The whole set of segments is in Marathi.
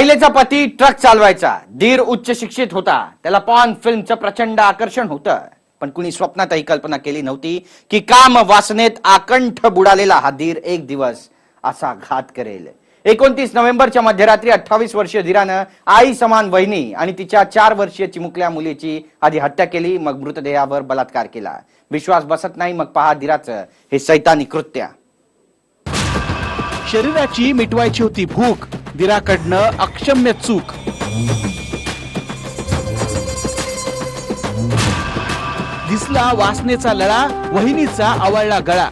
महिलेचा पती ट्रक चालवायचा. धीर उच्च शिक्षित होता. त्याला पॉन फिल्मचं प्रचंड आकर्षण होतं. पण कुणी स्वप्नातही कल्पना केली नव्हती की काम वासनेत आकंठ बुडालेला हा धीर एक दिवस असा घात करेल. एकोणतीस नोव्हेंबरच्या मध्यरात्री अठ्ठावीस वर्षीय धीरानं आई समान वहिनी आणि तिच्या चार वर्षीय चिमुकल्या मुलीची आधी हत्या केली मग मृतदेहावर बलात्कार केला. विश्वास बसत नाही मग पहा धीराचं हे सैतानी कृत्य. शरीराची मिटवायची होती भूक. दिराकडनं अक्षम्य चूक. दिसला वासनेचा लळा वहिनीचा आवळला गळा.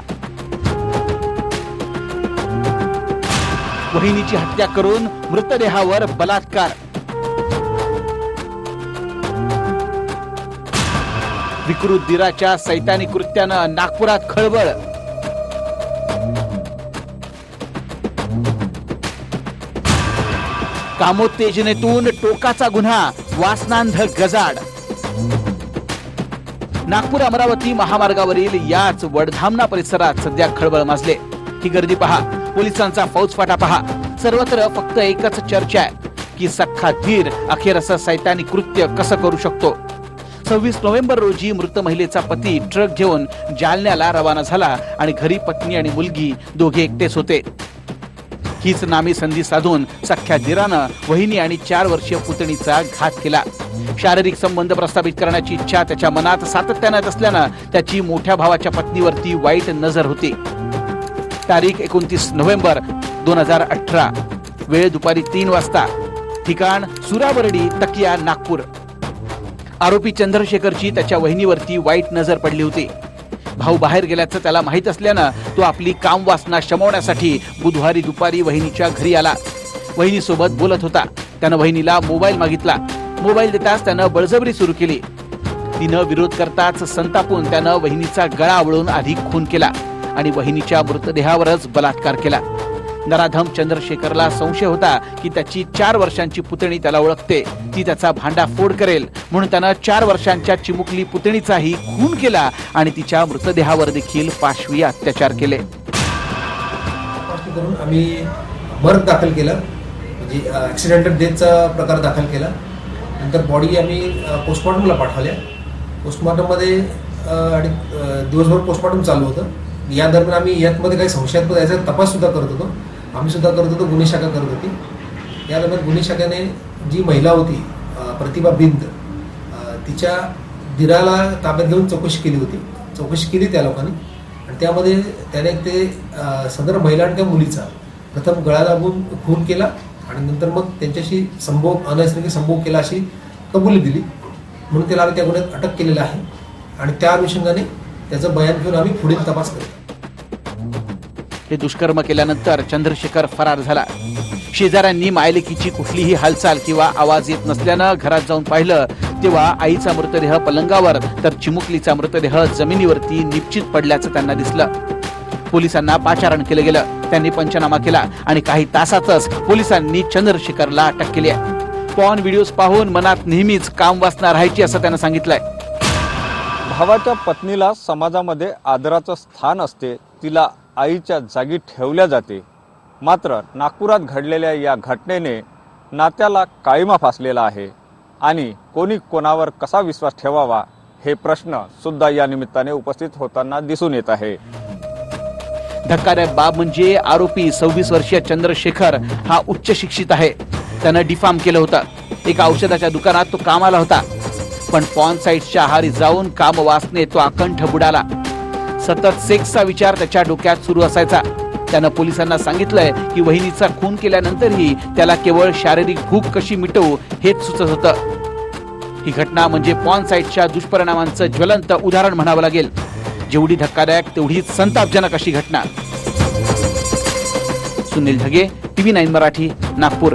वहिनीची हत्या करून मृतदेहावर बलात्कार. विकृत दिराच्या सैतानी कृत्यानं नागपुरात खळबळ. कामोत्तेजनेतून टोकाचा गुन्हा वासनांध गजाड. नागपूर अमरावती महामार्गावरील याच वडधामना परिसरात सध्या खळबळ माजले. ही गर्दी पहा पोलिसांचा फौजफाटा पहा. सर्वत्र फक्त एकच चर्चा आहे की सख्खा धीर अखेर असं सैतानी कृत्य कसं करू शकतो? सव्वीस नोव्हेंबर रोजी मृत महिलेचा पती ट्रक घेऊन जालन्याला रवाना झाला आणि घरी पत्नी आणि मुलगी दोघे एकटेच होते. हीच नामी संधी साधून सख्या धीरानं वहिनी आणि चार वर्षीय पुतणीचा घात केला. शारीरिक संबंध प्रस्थापित करण्याची इच्छा त्याच्या मनात सातत्यानं येत असल्यानं त्याची मोठ्या भावाच्या पत्नीवरती वाईट नजर होती. तारीख एकोणतीस नोव्हेंबर दोन हजार अठरा. वेळ दुपारी तीन वाजता. ठिकाण सुराबर्डी तकिया नागपूर. आरोपी चंद्रशेखरची त्याच्या वहिनीवरती वाईट नजर पडली होती. भाऊ बाहेर गेल्याचं त्याला माहीत असल्यानं तो आपली काम वासना शमवण्यासाठी बुधवारी दुपारी वहिनीच्या घरी आला. वहिनीसोबत बोलत होता. त्यानं वहिनीला मोबाईल मागितला. मोबाईल देताच त्यानं बळजबरी सुरू केली. तिनं विरोध करताच संतापून त्यानं वहिनीचा गळा आवळून आधी खून केला आणि वहिनीच्या मृतदेहावरच बलात्कार केला. नराधम चंद्रशेखरला संशय होता की त्याची चार वर्षांची पुतणी त्याला ओळखते. ती त्याचा भांडा फोड करेल. म्हणून त्यानं चार वर्षांच्या चिमुकली पुतणीचाही खून केला आणि तिच्या मृतदेहावर देखील पाशवी अत्याचार केले. करून आम्ही मर्ग दाखल केलं. म्हणजे ॲक्सिडेंटल डेथचा प्रकार दाखल केला. नंतर बॉडी आम्ही पोस्टमॉर्टमला पाठवल्या. पोस्टमॉर्टममध्ये आणि दिवसभर पोस्टमॉर्टम चालू होतं. या दरम्यान आम्ही यातमध्ये काही संशयात्मक याचा तपाससुद्धा करत होतो. आम्ही सुद्धा करत होतो गुन्हे शाखा करत होती. या दरम्यान गुन्हे शाखेने जी महिला होती प्रतिभा बिंद तिच्या दिराला ताब्यात घेऊन चौकशी केली होती. चौकशी केली त्या लोकांनी. आणि त्यामध्ये त्याने ते सदर महिला आणि त्या मुलीचा प्रथम गळा लागून खून केला आणि नंतर मग त्यांच्याशी संभोग अनैसर्गिक संभोग केला अशी कबुली दिली. म्हणून त्याला आम्ही त्या गुन्ह्यात अटक केलेलं आहे. आणि त्या अनुषंगाने त्याचं बयान घेऊन आम्ही पुढील तपास करतो हे दुष्कर्म केल्यानंतर चंद्रशेखर फरार झाला. शेजाऱ्यांनी मायलेकीची कुठलीही हालचाल किंवा आवाज येत नसल्यानं घरात जाऊन पाहिलं तेव्हा आईचा मृतदेह पलंगावर तर चिमुकलीचा मृतदेह जमिनीवरती निश्चित पडल्याचं त्यांना दिसलं. पोलिसांना पाचारण केलं गेलं. त्यांनी पंचनामा केला आणि काही तासातच पोलिसांनी चंद्रशेखरला अटक केली आहे. पॉन व्हिडिओज पाहून मनात नेहमीच काम वाचना राहायची असं त्यानं सांगितलंय. भावाच्या पत्नीला समाजामध्ये आदराचं स्थान असते तिला आईच्या जागी ठेवल्या जाते. मात्र नागपुरात घडलेल्या या घटनेने नात्याला काळीमा फासलेला आहे. आणि कोणी कोणावर कसा विश्वास ठेवावा हे प्रश्न सुद्धा या निमित्ताने उपस्थित होताना दिसून येत आहे. धक्कादायक बाब म्हणजे आरोपी सव्वीस वर्षीय चंद्रशेखर हा उच्च शिक्षित आहे. त्यानं डिफार्म केलं होतं. एका औषधाच्या दुकानात तो कामाला होता. पण पॉन साईटच्या आहारी जाऊन काम वासने तो आकंठ बुडाला. सतत सेक्सचा विचार त्याच्या डोक्यात सुरू असायचा. त्यानं पोलिसांना सांगितलंय की वहिनीचा खून केल्यानंतरही त्याला केवळ शारीरिक भूक कशी मिटवू हेच सुचत होतं. ही घटना म्हणजे पॉन साईटच्या दुष्परिणामांचं ज्वलंत उदाहरण म्हणावं लागेल. जेवढी धक्कादायक तेवढीच संतापजनक अशी घटना. Sunil Dhage TV nine Marathi Nagpur.